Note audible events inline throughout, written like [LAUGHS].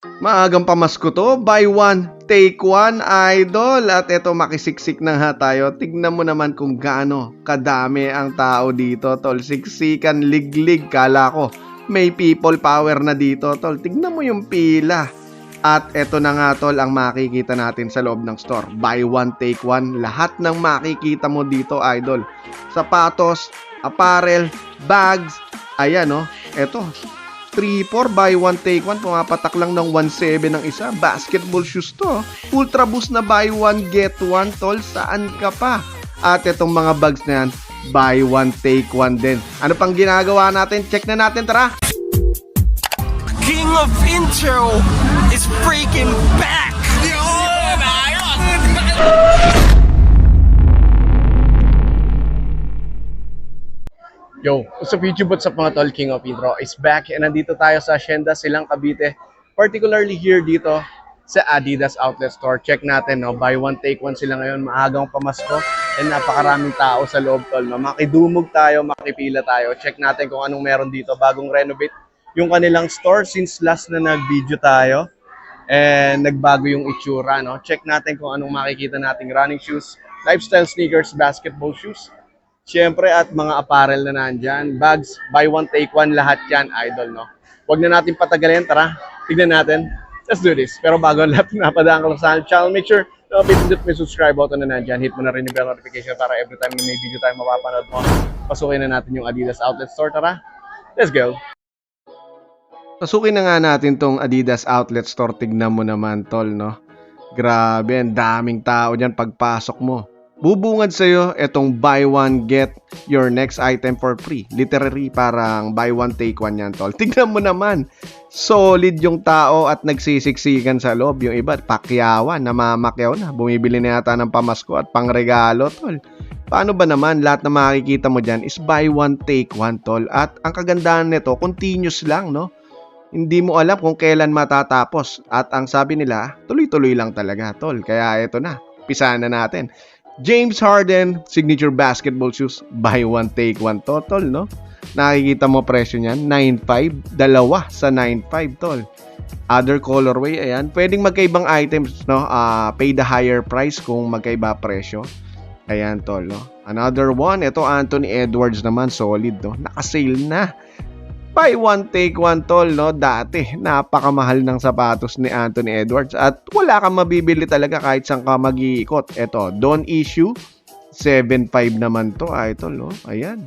Maagang pamasko to, buy one, take one, idol. At eto makisiksik na nga tayo. Tignan mo naman kung gaano kadami ang tao dito, tol. Siksikan, liglig, kala ko. May people power na dito, tol. Tignan mo yung pila. At eto na nga, tol, ang makikita natin sa loob ng store. Buy one, take one. Lahat ng makikita mo dito, idol. Sapatos, apparel, bags. Ayan, no. Eto, 3-4 buy one take one. Pumapatak lang ng 1.7 ng isa. Basketball shoes to. Ultra boost na buy one get one tol. Saan ka pa? At itong mga bags na yan buy one take one din. Ano pang ginagawa natin? Check na natin tara. King of Intro is freaking back! Yo, what's up YouTube? What's up mga tol? King of Intro is back and nandito tayo sa Hacienda Silang Cavite. Particularly here dito sa Adidas Outlet Store. Check natin, no? buy one take one sila ngayon. Maagang pamasko and napakaraming tao sa loob tol. No? Makidumog tayo, makipila tayo. Check natin kung anong meron dito. Bagong renovate yung kanilang store since last na nag-video tayo. And nagbago yung itsura, no? Check natin kung anong makikita nating running shoes, lifestyle sneakers, basketball shoes, Siyempre at mga apparel na nandyan. Bags, buy one, take one, lahat yan, idol, no? Huwag na natin patagalin, tara, tignan natin. Let's do this. Pero bago ang lahat [LAUGHS] napadaan lang sa channel, make sure na pinindot mo yung subscribe button na nandyan. Hit mo na rin yung bell notification para every time na may video tayo mapapanood mo, pasukin na natin yung Adidas Outlet Store. Tara, let's go! Pasukin na nga natin tong Adidas Outlet Store. Tignan mo naman, tol, no? Grabe, ang daming tao dyan pagpasok mo. Bubungad sa'yo itong buy one, get your next item for free. Literally, parang buy one, take one yan, tol. [LAUGHS] Tignan mo naman. Solid yung tao at nagsisiksikan sa loob. Yung iba, pakyawan, namamakyaw na. Bumibili na yata ng pamasko at pangregalo, tol. Paano ba naman, lahat na makikita mo dyan is buy one, take one, tol. At ang kagandahan nito, continuous lang, no? Hindi mo alam kung kailan matatapos. At ang sabi nila, tuloy-tuloy lang talaga, tol. Kaya ito na, pisahan na natin. James Harden, signature basketball shoes, buy one, take one, total, no? Nakikita mo presyo niyan, 9.5, dalawa sa 9.5, tol. Other colorway, ayan. Pwedeng magkaibang items, no? Ah, pay the higher price kung magkaiba presyo. Ayan, tol, no? Another one, ito Anthony Edwards naman, solid, no? Naka-sale na. Buy one, take one, tol, no? Dati, napakamahal ng sapatos ni Anthony Edwards at wala kang mabibili talaga kahit saan ka mag-iikot. Ito, don't issue, 7.5 naman to, ah, ito, no? Ayan.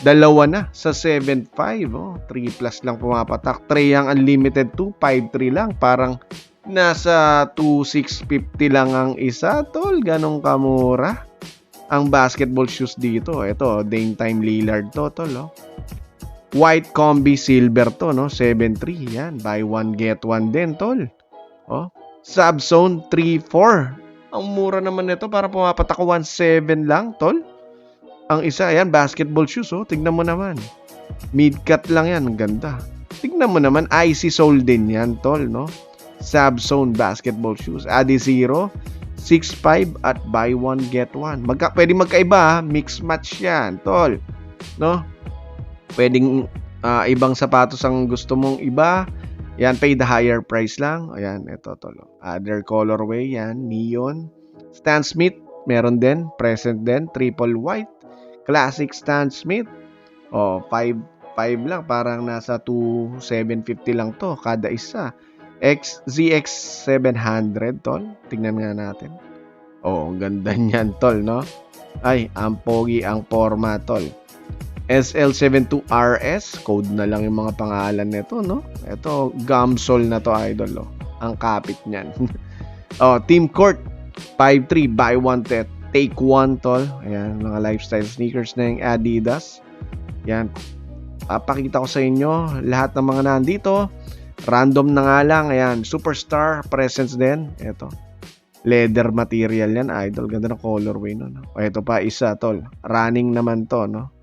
Dalawa na sa 7.5, oh. 3 plus lang pumapatak. 3 ang unlimited 2, 5.3 lang. Parang nasa 2,650 lang ang isa, tol. Ganong kamura. Ang basketball shoes dito, ito, Dame Time Lillard to, tol, oh. White combi silver to, no? 7.3. Yan. Buy one, get one din, tol. Oh. Subzone 3.4. Ang mura naman nito para pumapatak 1.7 lang, tol. Ang isa, ayan, basketball shoes, oh. Tignan mo naman. Mid-cut lang yan. Ang ganda. Tignan mo naman, icy sole din yan, tol, no? Subzone basketball shoes. Adi Zero, 6.5 at buy one, get one. Magka, pwede magkaiba? Mix match yan, tol. No? Pwedeng ah, ibang sapatos ang gusto mong iba. Yan, pay the higher price lang. Ayan, ito, tolo. Other colorway, yan, neon. Stan Smith, meron din. Present din, triple white. Classic Stan Smith. Oh, 5 5 lang, parang nasa 2,750 lang to kada isa. X, ZX 700, tol. Tingnan nga natin. Oh, ang ganda [LAUGHS] niyan, tol, no? Ay, ang pogi ang forma, tol. SL72RS, code na lang yung mga pangalan nito, no? Ito, Gamsol na to, idol, oh. Ang kapit niyan. [LAUGHS] oh, Team Court, 5.3, buy one, te- take one, tol. Ayan, mga lifestyle sneakers na yung Adidas. Yan. Papakita ko sa inyo, lahat ng mga nandito. Random na nga lang, ayan, Superstar, presence din. Ito. Leather material yan, idol. Ganda ng colorway, no? no? O, ito pa, isa, tol. Running naman to, no?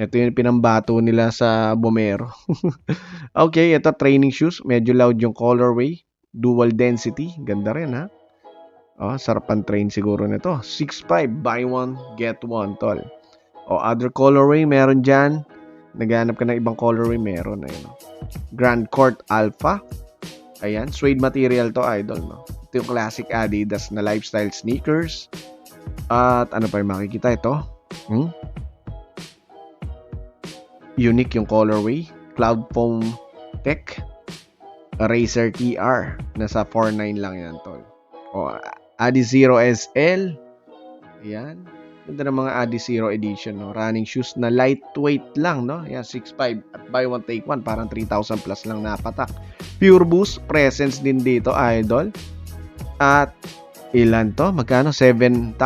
Ito yung pinambato nila sa Bomero. [LAUGHS] okay, ito training shoes. Medyo loud yung colorway. Dual density. Ganda rin ha. Oh, sarapan train siguro nito. 6.5. Buy one, get one, tol. O, other colorway meron dyan. Naghanap ka ng ibang colorway, meron. Ayun, oh. Grand Court Alpha. Ayan, suede material to, idol, no? Ito yung classic Adidas na lifestyle sneakers. At ano pa yung makikita ito? Hmm? Unique yung colorway. Cloud foam tech. Racer TR. Nasa 4.9 lang yan, tol. O, Adi Zero SL. Ayan. Ganda ng mga Adi Zero edition, no? Running shoes na lightweight lang, no? Ayan, 6.5 at buy one take one. Parang 3,000 plus lang napatak. Pure Boost presence din dito, idol. At ilan to? Magkano? 7,000.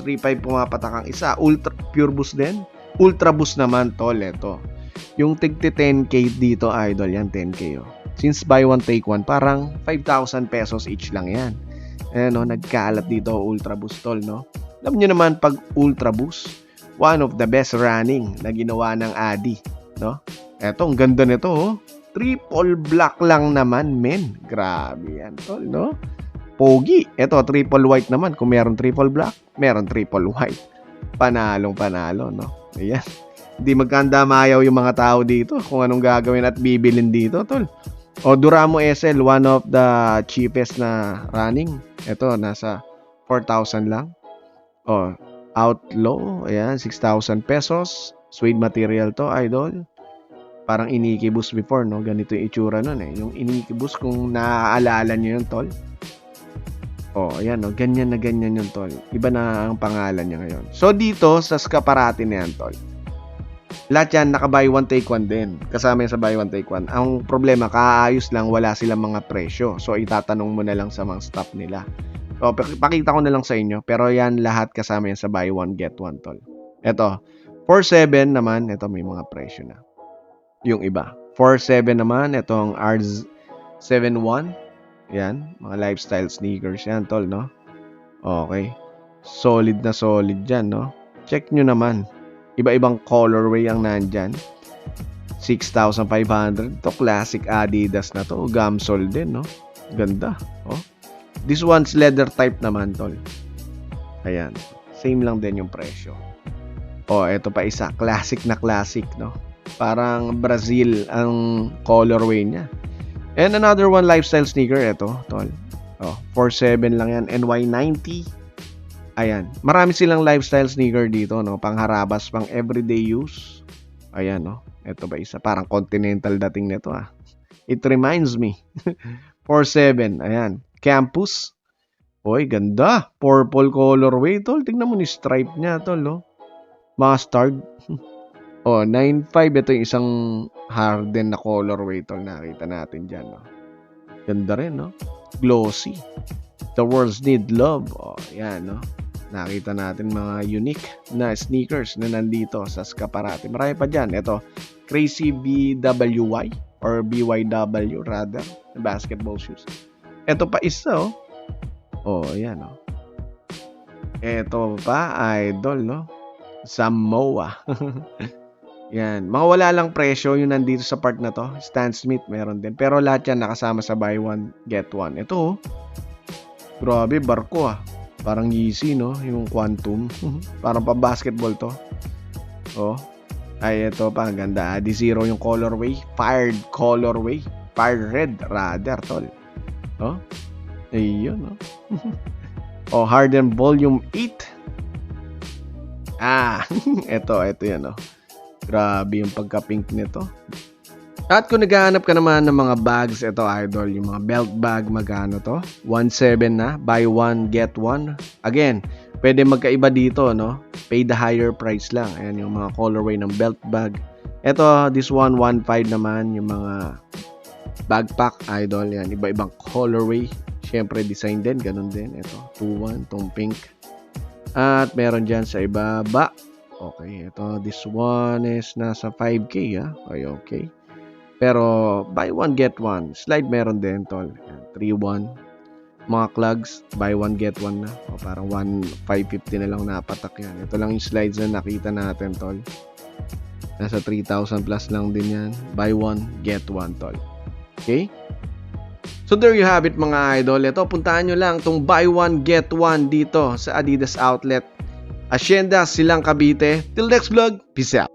3,500 pumapatak ang isa. Ultra Pure Boost din. Ultra Boost naman, tol. Ito. Yung tigti 10k dito, idol. Yan, 10k. Oh. Since buy one take one, parang 5,000 pesos each lang yan. Ayan, no? Nagkaalat dito, Ultra Boost, tol, no? Alam nyo naman, pag Ultra Boost, one of the best running na ginawa ng Adi, no? Eto, ang ganda nito, oh. Triple black lang naman, men. Grabe yan, tol, no? Pogi. Ito, triple white naman. Kung meron triple black, meron triple white. Panalong panalo, no? Ayan. Hindi magkanda mayaw yung mga tao dito kung anong gagawin at bibilin dito, tol. O, Duramo SL, one of the cheapest na running. Ito, nasa 4,000 lang. O, Outlaw, ayan, 6,000 pesos. Suede material to, idol parang inikibus before, no? Ganito yung itsura nun eh. Yung inikibus, kung naaalala nyo yun, tol. Oh, ayan, no? Ganyan na ganyan yung tol. Iba na ang pangalan niya ngayon. So, dito, sa Scaparati na yan, tol. Lahat yan, naka-buy one, take one din. Kasama yan sa buy one, take one. Ang problema, kaayos lang, wala silang mga presyo. So, itatanong mo na lang sa mga staff nila. So, pak- pakita ko na lang sa inyo. Pero yan, lahat kasama yan sa buy one, get one, tol. Ito, 4.7 naman, ito may mga presyo na yung iba. 4.7 naman, itong R71. Yan, mga lifestyle sneakers yan, tol, no? Okay. Solid na solid dyan, no? Check nyo naman. Iba-ibang colorway ang nandyan. 6,500. To classic Adidas na to. Gamsol din, no? Ganda. Oh. This one's leather type naman, tol. Ayan. Same lang din yung presyo. Oh, ito pa isa. Classic na classic, no? Parang Brazil ang colorway niya. And another one lifestyle sneaker ito, tol. Oh, 47 lang yan. NY90. Ayan. Marami silang lifestyle sneaker dito, no? Pangharabas, pang everyday use. Ayan, no? Ito ba isa? Parang continental dating nito, ah. It reminds me. [LAUGHS] 47. Ayan. Campus. Oy, ganda. Purple colorway, tol. Tingnan mo ni stripe niya, tol, no? Mustard. [LAUGHS] Oh, 9.5 ito yung isang harden na colorway tol nakita natin diyan, no. Ganda rin, no? Glossy. The world's need love. Oh, yan, no. Nakita natin mga unique na sneakers na nandito sa Scaparate. Marami pa diyan. Ito, Crazy BWY or BYW rather, na basketball shoes. Ito pa isa, oh. Oh, yan, oh. Ito pa, idol, no? Samoa. [LAUGHS] Yan. Mga lang presyo yung nandito sa part na to. Stan Smith meron din. Pero lahat yan nakasama sa buy one, get one. Ito oh. Grabe, barko ah. Parang Yeezy, no? Yung Quantum. Parang pa basketball to. Oh. Ay, ito pa. Ang ganda. Adi Zero yung colorway. Fired colorway. Fired red, rather, tol. Oh. Ayun, no? oh, Harden Volume 8. Ah, [LAUGHS] ito, ito yan, oh. Grabe yung pagka-pink nito. At kung naghahanap ka naman ng mga bags, ito idol, yung mga belt bag, magkano to? 1.7 na, buy one, get one. Again, pwede magkaiba dito, no? Pay the higher price lang. Ayan yung mga colorway ng belt bag. Ito, this one, 1.5 naman, yung mga backpack, idol, yan. Iba-ibang colorway. Siyempre, design din, ganun din. Ito, 2.1, tong pink. At meron dyan sa ibaba, Okay, ito, this one is nasa 5K, ah. Okay, okay. Pero, buy one, get one. Slide meron din, tol. Ayan, 3-1. Mga clogs, buy one, get one na. O, parang 1,550 na lang napatak yan. Ito lang yung slides na nakita natin, tol. Nasa 3,000 plus lang din yan. Buy one, get one, tol. Okay? So there you have it mga idol. Ito, puntahan nyo lang tong buy one, get one dito sa Adidas Outlet. Hacienda Silang Cavite. Till next vlog, peace out.